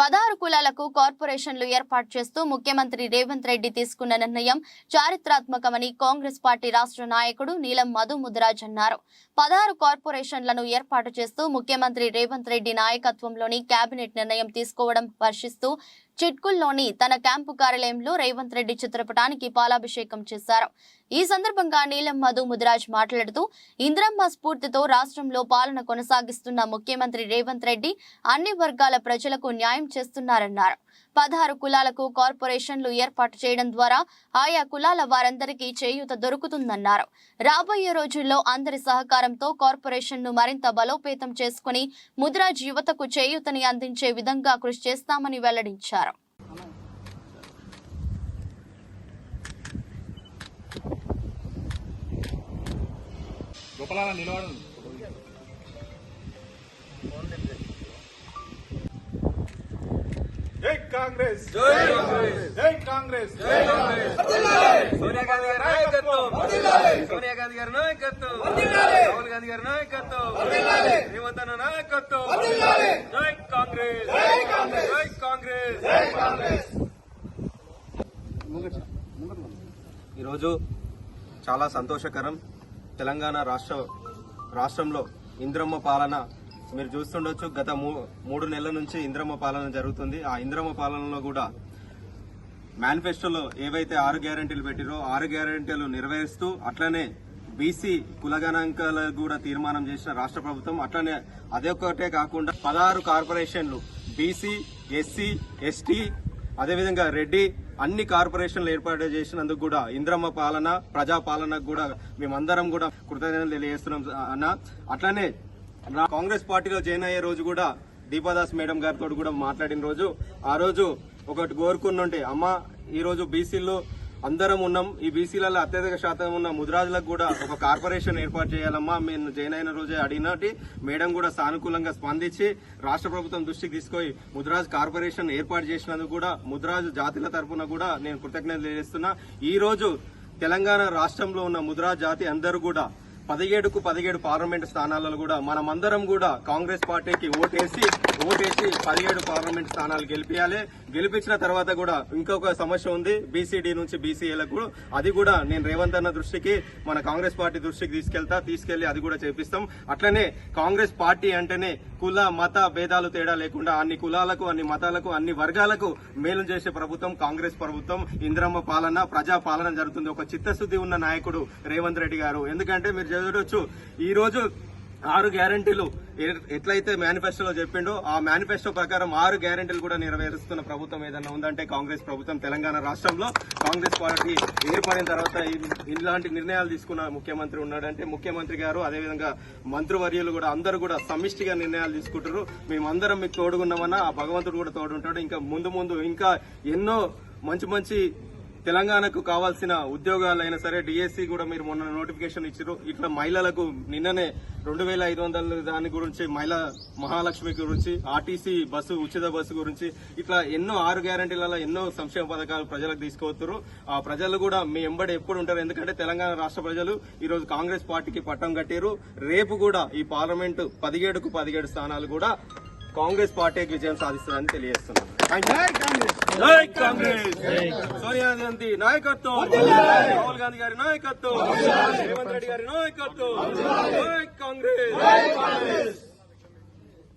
పదహారు కులాలకు కార్పొరేషన్లు ఏర్పాటు చేస్తూ ముఖ్యమంత్రి రేవంత్ రెడ్డి తీసుకున్న నిర్ణయం చారిత్రాత్మకమని కాంగ్రెస్ పార్టీ రాష్ట్ర నాయకుడు నీలం మధు ముదిరాజ్ అన్నారు. పదహారు కార్పొరేషన్లను ఏర్పాటు చేస్తూ ముఖ్యమంత్రి రేవంత్ రెడ్డి నాయకత్వంలోని కేబినెట్ నిర్ణయం తీసుకోవడం వర్షిస్తూ చిట్కుల్లోని తన క్యాంపు కార్యాలయంలో రేవంత్ రెడ్డి చిత్రపటానికి పాలాభిషేకం చేశారు. ఈ సందర్భంగా నీలం మధు ముదిరాజ్ మాట్లాడుతూ ఇంద్రమ్మ స్ఫూర్తితో రాష్ట్రంలో పాలన కొనసాగిస్తున్న ముఖ్యమంత్రి రేవంత్ రెడ్డి అన్ని వర్గాల ప్రజలకు న్యాయం చేస్తున్నారన్నారు. పదహారు కులాలకు కార్పొరేషన్లు ఏర్పాటు చేయడం ద్వారా ఆయా కులాల వారందరికీ చేయూత దొరుకుతుందన్నారు. రాబోయే రోజుల్లో అందరి సహకారంతో కార్పొరేషన్ను మరింత బలోపేతం చేసుకుని ముద్రాజ్ యువతకు చేయూతని అందించే విధంగా కృషి చేస్తామని వెల్లడించారు. గోపాల నిలబడండి. జై కాంగ్రెస్. జై కాంగ్రెస్. జై కాంగ్రెస్. జై కాంగ్రెస్. సోనియా గాంధీ గారి నాయకత్వం. సోనియా గాంధీ గారి నాయకత్వం. రాహుల్ గాంధీ గారి నాయకత్వం. రేవంత్ అన్న నాయకత్వం. జై కాంగ్రెస్. జై కాంగ్రెస్. జై కాంగ్రెస్. ఈరోజు చాలా సంతోషకరం తెలంగాణ రాష్ట్ర రాష్ట్రంలో ఇంద్రమ్మ పాలన మీరు చూస్తుండొచ్చు. గత మూడు నెలల నుంచి ఇంద్రమ్మ పాలన జరుగుతుంది. ఆ ఇంద్రమ్మ పాలనలో కూడా మేనిఫెస్టోలో ఏవైతే ఆరు గ్యారంటీలు పెట్టిరో ఆరు గ్యారంటీలు నెరవేరుస్తూ అట్లనే బీసీ కులగణాంకాలకు కూడా తీర్మానం చేసిన రాష్ట్ర ప్రభుత్వం అట్లనే అదొకటే కాకుండా పదహారు కార్పొరేషన్లు బీసీ ఎస్సీ ఎస్టీ అదేవిధంగా రెడ్డి అన్ని కార్పొరేషన్లు ఏర్పాటు చేసినందుకు కూడా ఇంద్రమ్మ పాలన ప్రజా పాలనకు కూడా మేమందరం కూడా కృతజ్ఞతలు తెలియజేస్తున్నాం అన్న. అట్లనే నా కాంగ్రెస్ పార్టీలో జాయిన్ అయ్యే రోజు కూడా దీపాదాస్ మేడం గారితో కూడా మాట్లాడిన రోజు. ఆ రోజు ఒకటి కోరుకున్నుంటే అమ్మ ఈ రోజు బీసీలో అందరం ఉన్నాం. ఈ బీసీలలో అత్యధిక శాతం ఉన్న ముద్రాజులకు కూడా ఒక కార్పొరేషన్ ఏర్పాటు చేయాలమ్మా. మేము జాయిన్ అయిన రోజే అడిగినట్టు మేడం కూడా సానుకూలంగా స్పందించి రాష్ట్ర ప్రభుత్వం దృష్టికి తీసుకొని ముద్రాజ్ కార్పొరేషన్ ఏర్పాటు చేసినందుకు కూడా ముద్రాజ్ జాతిల తరఫున కూడా నేను కృతజ్ఞతలు తెలియజేస్తున్నా. ఈ రోజు తెలంగాణ రాష్ట్రంలో ఉన్న ముద్రాజ్ జాతి అందరూ కూడా పదిహేడుకు పదిహేడు పార్లమెంట్ స్థానాలలో కూడా మనమందరం కూడా కాంగ్రెస్ పార్టీకి ఓటేసి ఓటేసి పదిహేడు పార్లమెంట్ స్థానాలు గెలిపించాలి గెలిపించిన తర్వాత కూడా ఇంకొక సమస్య ఉంది. బీసీడీ నుంచి బీసీఏలకు అది కూడా నేను రేవంత్ అన్న దృష్టికి మన కాంగ్రెస్ పార్టీ దృష్టికి తీసుకెళ్తా తీసుకెళ్ళి అది కూడా చేపిస్తాం. అట్లనే కాంగ్రెస్ పార్టీ అంటేనే కుల మత భేదాలు తేడా లేకుండా అన్ని కులాలకు అన్ని మతాలకు అన్ని వర్గాలకు మేలు చేసే ప్రభుత్వం కాంగ్రెస్ ప్రభుత్వం. ఇంద్రమ్మ పాలన ప్రజా పాలన జరుగుతుంది. ఒక చిత్తశుద్ధి ఉన్న నాయకుడు రేవంత్ రెడ్డి గారు. ఎందుకంటే మీరు చదవచ్చు ఈ రోజు ఆరు గ్యారంటీలు ఎట్లయితే మేనిఫెస్టోలో చెప్పిండో ఆ మేనిఫెస్టో ప్రకారం ఆరు గ్యారంటీలు కూడా నెరవేరుస్తున్న ప్రభుత్వం ఏదన్నా ఉందంటే కాంగ్రెస్ ప్రభుత్వం తెలంగాణ రాష్ట్రంలో. కాంగ్రెస్ పార్టీ ఏర్పడిన తర్వాత ఇలాంటి నిర్ణయాలు తీసుకున్న ముఖ్యమంత్రి ఉన్నాడంటే ముఖ్యమంత్రి గారు అదేవిధంగా మంత్రివర్యులు కూడా అందరూ కూడా సమిష్టిగా నిర్ణయాలు తీసుకుంటారు మేమందరం మీకు తోడుగున్నామన్నా ఆ భగవంతుడు కూడా తోడుంటాడు. ఇంకా ముందు ముందు ఇంకా ఎన్నో మంచి మంచి తెలంగాణకు కావాల్సిన ఉద్యోగాలైనా సరే డిఎస్సి కూడా మీరు మొన్న నోటిఫికేషన్ ఇచ్చారు. ఇట్లా మహిళలకు నిన్ననే రెండు వేల ఐదు వందల దాని గురించి మహిళా మహాలక్ష్మి గురించి ఆర్టీసీ బస్సు ఉచిత బస్సు గురించి ఇట్లా ఎన్నో ఆరు గ్యారంటీలలో ఎన్నో సంక్షేమ పథకాలు ప్రజలకు తీసుకువస్తారు ఆ ప్రజలు కూడా మీ ఎంబడి ఎప్పుడు ఉంటారు? ఎందుకంటే తెలంగాణ రాష్ట్ర ప్రజలు ఈరోజు కాంగ్రెస్ పార్టీకి పట్టం కట్టారు. రేపు కూడా ఈ పార్లమెంటు పదిహేడుకు పదిహేడు స్థానాలు కూడా కాంగ్రెస్ పార్టీకి విజయం సాధిస్తుందని తెలియజేస్తున్నాను సోనియా గాంధీ నాయకత్వం. రాహుల్ గాంధీ గారి నాయకత్వం. రేవంత్ రెడ్డి గారి నాయకత్వం. జై కాంగ్రెస్